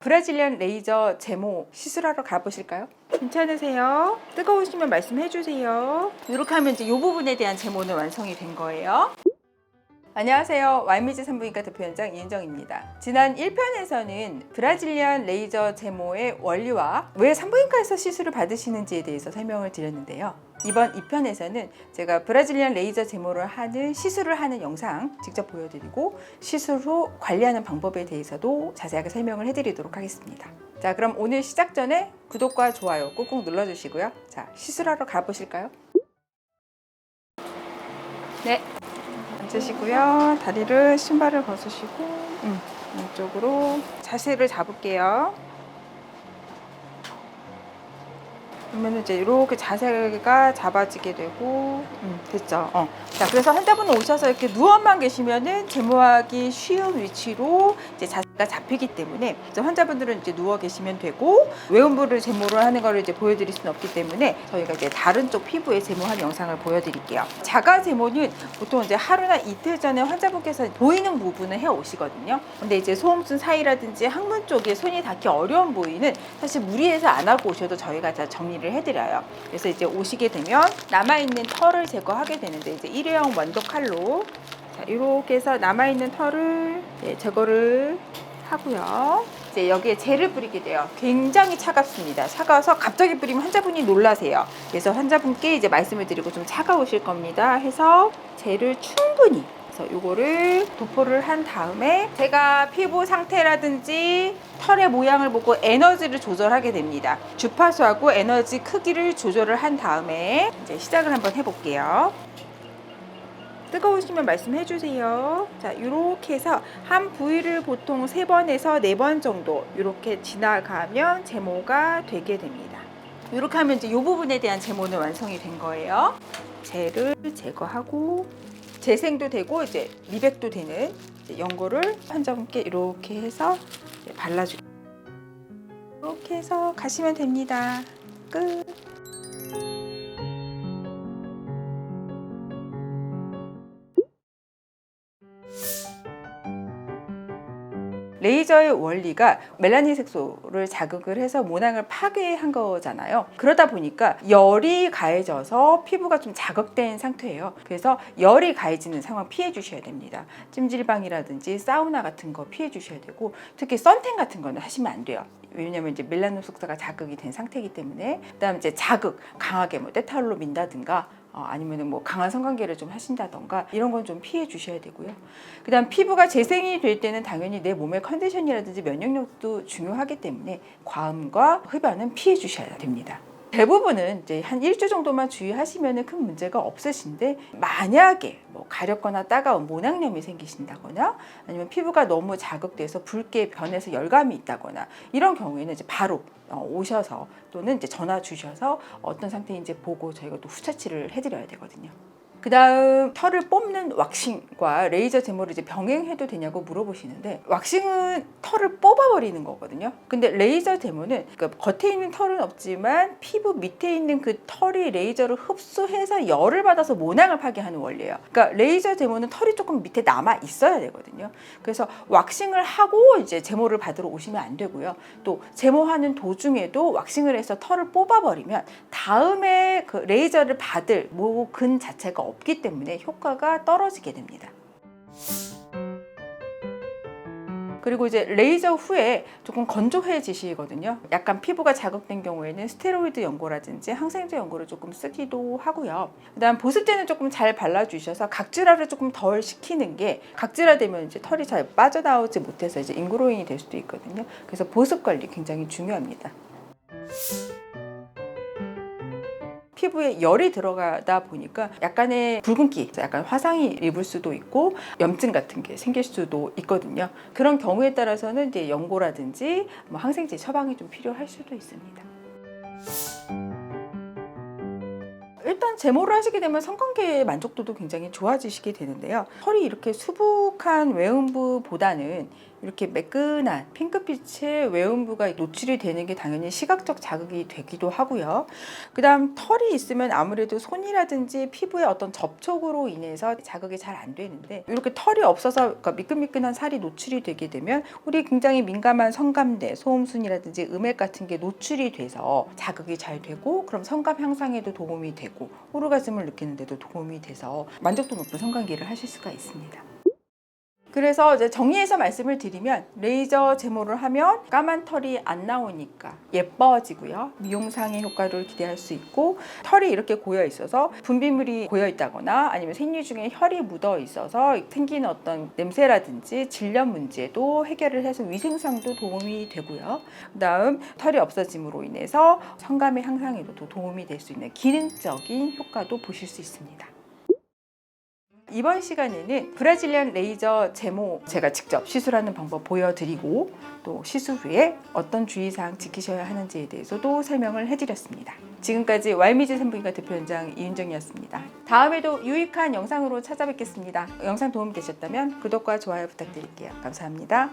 브라질리안 레이저 제모 시술하러 가보실까요? 괜찮으세요? 뜨거우시면 말씀해 주세요. 이렇게 하면 이제 이 부분에 대한 제모는 완성이 된 거예요. 안녕하세요. 와이미즈 산부인과 대표연장 이은정입니다. 지난 1편에서는 브라질리안 레이저 제모의 원리와 왜 산부인과에서 시술을 받으시는지에 대해서 설명을 드렸는데요. 이번 2편에서는 제가 브라질리안 레이저 제모를 하는 시술을 하는 영상 직접 보여드리고 시술 후 관리하는 방법에 대해서도 자세하게 설명을 해드리도록 하겠습니다. 자, 그럼 오늘 시작 전에 구독과 좋아요 꾹꾹 눌러주시고요. 자, 시술하러 가보실까요? 네, 앉으시고요. 다리를 신발을 벗으시고 음, 왼쪽으로 자세를 잡을게요. 그러면 이제 이렇게 자세가 잡아지게 되고 음, 됐죠. 어. 자, 그래서 환자분 오셔서 이렇게 누워만 계시면은 제모하기 쉬운 위치로 이제 자세 가 잡히기 때문에 환자분들은 이제 누워 계시면 되고 외음부를 제모를 하는 거를 이제 보여드릴 수는 없기 때문에 저희가 이제 다른 쪽 피부에 제모하는 영상을 보여드릴게요. 자가 제모는 보통 이제 하루나 이틀 전에 환자분께서 보이는 부분을 해 오시거든요. 근데 이제 소음순 사이라든지 항문 쪽에 손이 닿기 어려운 부위는 사실 무리해서 안 하고 오셔도 저희가 다 정리를 해드려요. 그래서 이제 오시게 되면 남아있는 털을 제거하게 되는데 이제 일회용 원도 칼로 자, 이렇게 해서 남아있는 털을 예, 제거를 하고요. 이제 여기에 젤을 뿌리게 돼요. 굉장히 차갑습니다. 차가워서 갑자기 뿌리면 환자분이 놀라세요. 그래서 환자분께 이제 말씀을 드리고 좀 차가우실 겁니다. 해서 젤을 충분히 그래서 요거를 도포를 한 다음에 제가 피부 상태라든지 털의 모양을 보고 에너지를 조절하게 됩니다. 주파수하고 에너지 크기를 조절을 한 다음에 이제 시작을 한번 해볼게요. 뜨거우시면 말씀해 주세요. 자, 이렇게 해서 한 부위를 보통 세 번에서 네 번 정도 이렇게 지나가면 제모가 되게 됩니다. 이렇게 하면 이제 이 부분에 대한 제모는 완성이 된 거예요. 젤을 제거하고 재생도 되고 이제 미백도 되는 이제 연고를 환자분께 이렇게 해서 발라주고 이렇게 해서 가시면 됩니다. 끝. 레이저의 원리가 멜라닌 색소를 자극을 해서 모낭을 파괴한 거잖아요. 그러다 보니까 열이 가해져서 피부가 좀 자극된 상태예요. 그래서 열이 가해지는 상황 피해 주셔야 됩니다. 찜질방이라든지 사우나 같은 거 피해 주셔야 되고 특히 선탠 같은 거는 하시면 안 돼요. 왜냐면 이제 멜라닌 속소가 자극이 된 상태이기 때문에 그다음 이제 자극 강하게 뭐 때타올로 민다든가 어, 아니면은 뭐 강한 성관계를 좀 하신다던가 이런 건 좀 피해 주셔야 되고요. 그 다음 피부가 재생이 될 때는 당연히 내 몸의 컨디션이라든지 면역력도 중요하기 때문에 과음과 흡연은 피해 주셔야 됩니다. 대부분은 이제 한 일주 정도만 주의하시면 큰 문제가 없으신데 만약에 뭐 가렵거나 따가운 모낭염이 생기신다거나 아니면 피부가 너무 자극돼서 붉게 변해서 열감이 있다거나 이런 경우에는 이제 바로 어, 오셔서 또는 이제 전화 주셔서 어떤 상태인지 보고 저희가 또 후처치를 해드려야 되거든요. 그 다음 털을 뽑는 왁싱과 레이저 제모를 이제 병행해도 되냐고 물어보시는데 왁싱은 털을 뽑아버리는 거거든요. 근데 레이저 제모는 그 겉에 있는 털은 없지만 피부 밑에 있는 그 털이 레이저를 흡수해서 열을 받아서 모낭을 파괴하는 원리예요. 그러니까 레이저 제모는 털이 조금 밑에 남아 있어야 되거든요. 그래서 왁싱을 하고 이제 제모를 받으러 오시면 안 되고요. 또 제모하는 도중에도 왁싱을 해서 털을 뽑아버리면 다음에 그 레이저를 받을 모근 자체가 없기 때문에 효과가 떨어지게 됩니다. 그리고 이제 레이저 후에 조금 건조해지시거든요. 약간 피부가 자극된 경우에는 스테로이드 연고라든지 항생제 연고를 조금 쓰기도 하고요. 그다음 보습 때는 조금 잘 발라주셔서 각질화를 조금 덜 시키는 게 각질화 되면 이제 털이 잘 빠져나오지 못해서 이제 인그로잉이 될 수도 있거든요. 그래서 보습 관리 굉장히 중요합니다. 피부에 열이 들어가다 보니까 약간의 붉은기, 약간 화상이 입을 수도 있고 염증 같은 게 생길 수도 있거든요. 그런 경우에 따라서는 이제 연고라든지 뭐 항생제 처방이 좀 필요할 수도 있습니다. 일단 제모를 하시게 되면 성관계의 만족도도 굉장히 좋아지시게 되는데요. 털이 이렇게 수북한 외음부보다는 이렇게 매끈한 핑크빛의 외음부가 노출이 되는 게 당연히 시각적 자극이 되기도 하고요. 그 다음 털이 있으면 아무래도 손이라든지 피부의 어떤 접촉으로 인해서 자극이 잘 안 되는데 이렇게 털이 없어서 그러니까 미끈미끈한 살이 노출이 되게 되면 우리 굉장히 민감한 성감대, 소음순이라든지 음액 같은 게 노출이 돼서 자극이 잘 되고 그럼 성감 향상에도 도움이 되고 오르가즘을 느끼는데도 도움이 돼서 만족도 높은 성관계를 하실 수가 있습니다. 그래서 이제 정리해서 말씀을 드리면 레이저 제모를 하면 까만 털이 안 나오니까 예뻐지고요. 미용상의 효과를 기대할 수 있고 털이 이렇게 고여 있어서 분비물이 고여 있다거나 아니면 생리 중에 혈이 묻어 있어서 생기는 어떤 냄새라든지 질염 문제도 해결을 해서 위생상도 도움이 되고요. 그다음 털이 없어짐으로 인해서 성감의 향상에도 도움이 될 수 있는 기능적인 효과도 보실 수 있습니다. 이번 시간에는 브라질리안 레이저 제모 제가 직접 시술하는 방법 보여드리고 또 시술 후에 어떤 주의사항 지키셔야 하는지에 대해서도 설명을 해드렸습니다. 지금까지 왈미즈 산부인과 대표연장 이윤정이었습니다. 다음에도 유익한 영상으로 찾아뵙겠습니다. 영상 도움 되셨다면 구독과 좋아요 부탁드릴게요. 감사합니다.